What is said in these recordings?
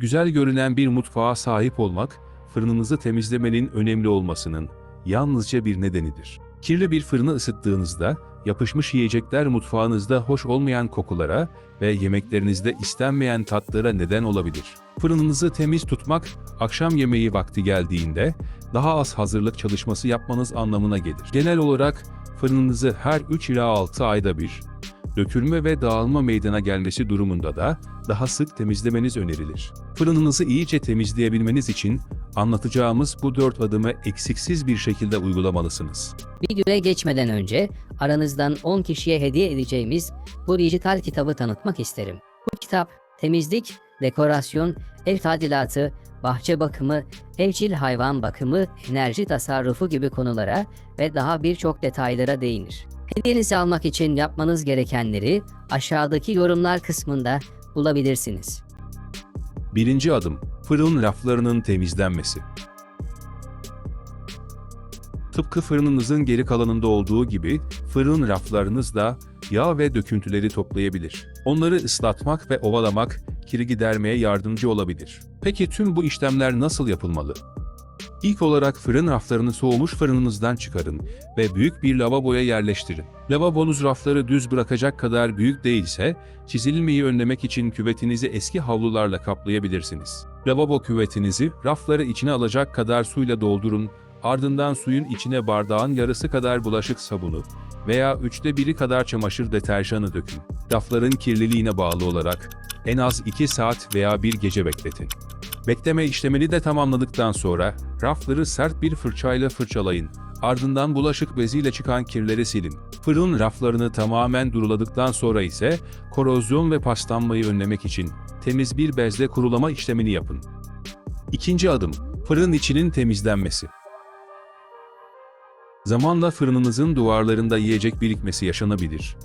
Güzel görünen bir mutfağa sahip olmak, fırınınızı temizlemenin önemli olmasının yalnızca bir nedenidir. Kirli bir fırını ısıttığınızda, yapışmış yiyecekler mutfağınızda hoş olmayan kokulara ve yemeklerinizde istenmeyen tatlara neden olabilir. Fırınınızı temiz tutmak, akşam yemeği vakti geldiğinde daha az hazırlık çalışması yapmanız anlamına gelir. Genel olarak fırınınızı her 3 ila 6 ayda bir, dökülme ve dağılma meydana gelmesi durumunda da daha sık temizlemeniz önerilir. Fırınınızı iyice temizleyebilmeniz için anlatacağımız bu dört adımı eksiksiz bir şekilde uygulamalısınız. Videoya geçmeden önce aranızdan 10 kişiye hediye edeceğimiz bu dijital kitabı tanıtmak isterim. Bu kitap temizlik, dekorasyon, ev tadilatı, bahçe bakımı, evcil hayvan bakımı, enerji tasarrufu gibi konulara ve daha birçok detaylara değinir. Hediyenizi almak için yapmanız gerekenleri aşağıdaki yorumlar kısmında bulabilirsiniz. Birinci adım, fırın raflarının temizlenmesi. Tıpkı fırınınızın geri kalanında olduğu gibi fırın raflarınız da yağ ve döküntüleri toplayabilir. Onları ıslatmak ve ovalamak kiri gidermeye yardımcı olabilir. Peki tüm bu işlemler nasıl yapılmalı? İlk olarak fırın raflarını soğumuş fırınınızdan çıkarın ve büyük bir lavaboya yerleştirin. Lavabonuz rafları düz bırakacak kadar büyük değilse, çizilmeyi önlemek için küvetinizi eski havlularla kaplayabilirsiniz. Lavabo küvetinizi rafları içine alacak kadar suyla doldurun, ardından suyun içine bardağın yarısı kadar bulaşık sabunu veya üçte biri kadar çamaşır deterjanı dökün. Rafların kirliliğine bağlı olarak en az 2 saat veya bir gece bekletin. Bekleme işlemini de tamamladıktan sonra rafları sert bir fırçayla fırçalayın. Ardından bulaşık beziyle çıkan kirleri silin. Fırın raflarını tamamen duruladıktan sonra ise korozyon ve paslanmayı önlemek için temiz bir bezle kurulama işlemini yapın. İkinci adım, fırın içinin temizlenmesi. Zamanla fırınınızın duvarlarında yiyecek birikmesi yaşanabilir.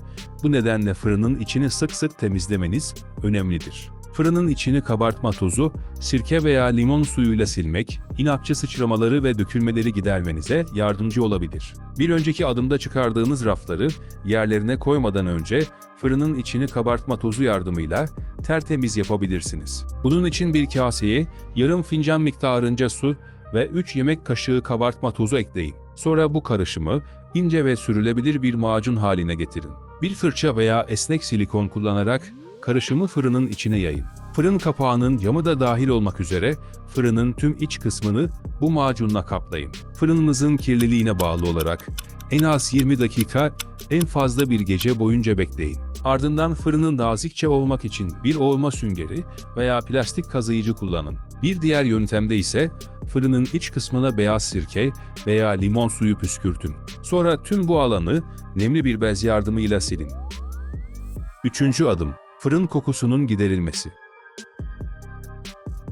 Bu nedenle fırının içini sık sık temizlemeniz önemlidir. Fırının içini kabartma tozu, sirke veya limon suyuyla silmek, inatçı sıçramaları ve dökülmeleri gidermenize yardımcı olabilir. Bir önceki adımda çıkardığınız rafları yerlerine koymadan önce fırının içini kabartma tozu yardımıyla tertemiz yapabilirsiniz. Bunun için bir kaseye yarım fincan miktarınca su ve 3 yemek kaşığı kabartma tozu ekleyin. Sonra bu karışımı ince ve sürülebilir bir macun haline getirin. Bir fırça veya esnek silikon kullanarak karışımı fırının içine yayın. Fırın kapağının camı da dahil olmak üzere fırının tüm iç kısmını bu macunla kaplayın. Fırınınızın kirliliğine bağlı olarak en az 20 dakika, en fazla bir gece boyunca bekleyin. Ardından fırının nazikçe olmak için bir ovma süngeri veya plastik kazıyıcı kullanın. Bir diğer yöntemde ise fırının iç kısmına beyaz sirke veya limon suyu püskürtün. Sonra tüm bu alanı nemli bir bez yardımıyla silin. Üçüncü adım, fırın kokusunun giderilmesi.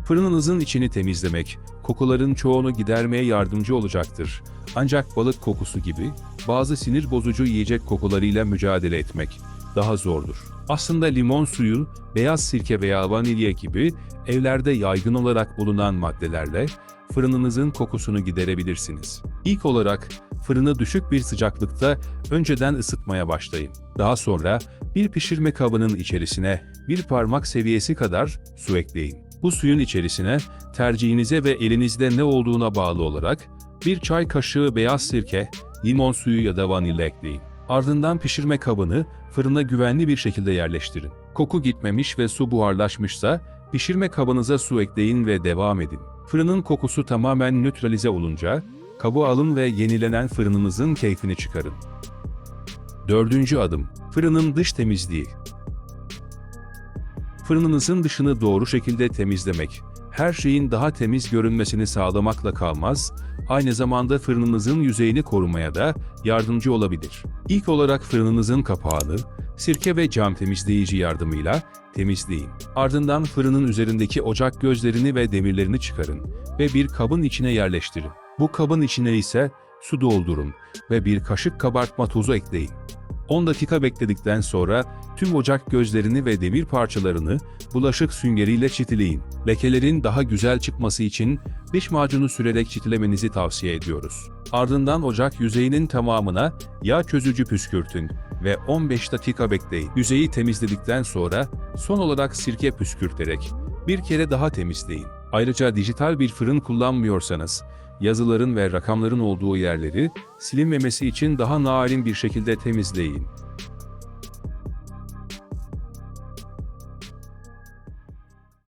Fırınınızın içini temizlemek, kokuların çoğunu gidermeye yardımcı olacaktır. Ancak balık kokusu gibi bazı sinir bozucu yiyecek kokularıyla mücadele etmek daha zordur. Aslında limon suyu, beyaz sirke veya vanilya gibi evlerde yaygın olarak bulunan maddelerle fırınınızın kokusunu giderebilirsiniz. İlk olarak fırını düşük bir sıcaklıkta önceden ısıtmaya başlayın. Daha sonra bir pişirme kabının içerisine bir parmak seviyesi kadar su ekleyin. Bu suyun içerisine tercihinize ve elinizde ne olduğuna bağlı olarak bir çay kaşığı beyaz sirke, limon suyu ya da vanilya ekleyin. Ardından pişirme kabını fırına güvenli bir şekilde yerleştirin. Koku gitmemiş ve su buharlaşmışsa pişirme kabınıza su ekleyin ve devam edin. Fırının kokusu tamamen nötralize olunca kabı alın ve yenilenen fırınınızın keyfini çıkarın. Dördüncü adım, fırının dış temizliği. Fırınınızın dışını doğru şekilde temizlemek, her şeyin daha temiz görünmesini sağlamakla kalmaz, aynı zamanda fırınınızın yüzeyini korumaya da yardımcı olabilir. İlk olarak fırınınızın kapağını sirke ve cam temizleyici yardımıyla temizleyin. Ardından fırının üzerindeki ocak gözlerini ve demirlerini çıkarın ve bir kabın içine yerleştirin. Bu kabın içine ise su doldurun ve bir kaşık kabartma tozu ekleyin. 10 dakika bekledikten sonra tüm ocak gözlerini ve demir parçalarını bulaşık süngeriyle çitileyin. Lekelerin daha güzel çıkması için diş macunu sürerek çitilemenizi tavsiye ediyoruz. Ardından ocak yüzeyinin tamamına yağ çözücü püskürtün ve 15 dakika bekleyin. Yüzeyi temizledikten sonra son olarak sirke püskürterek Bir kere daha temizleyin. Ayrıca dijital bir fırın kullanmıyorsanız, yazıların ve rakamların olduğu yerleri silinmemesi için daha narin bir şekilde temizleyin.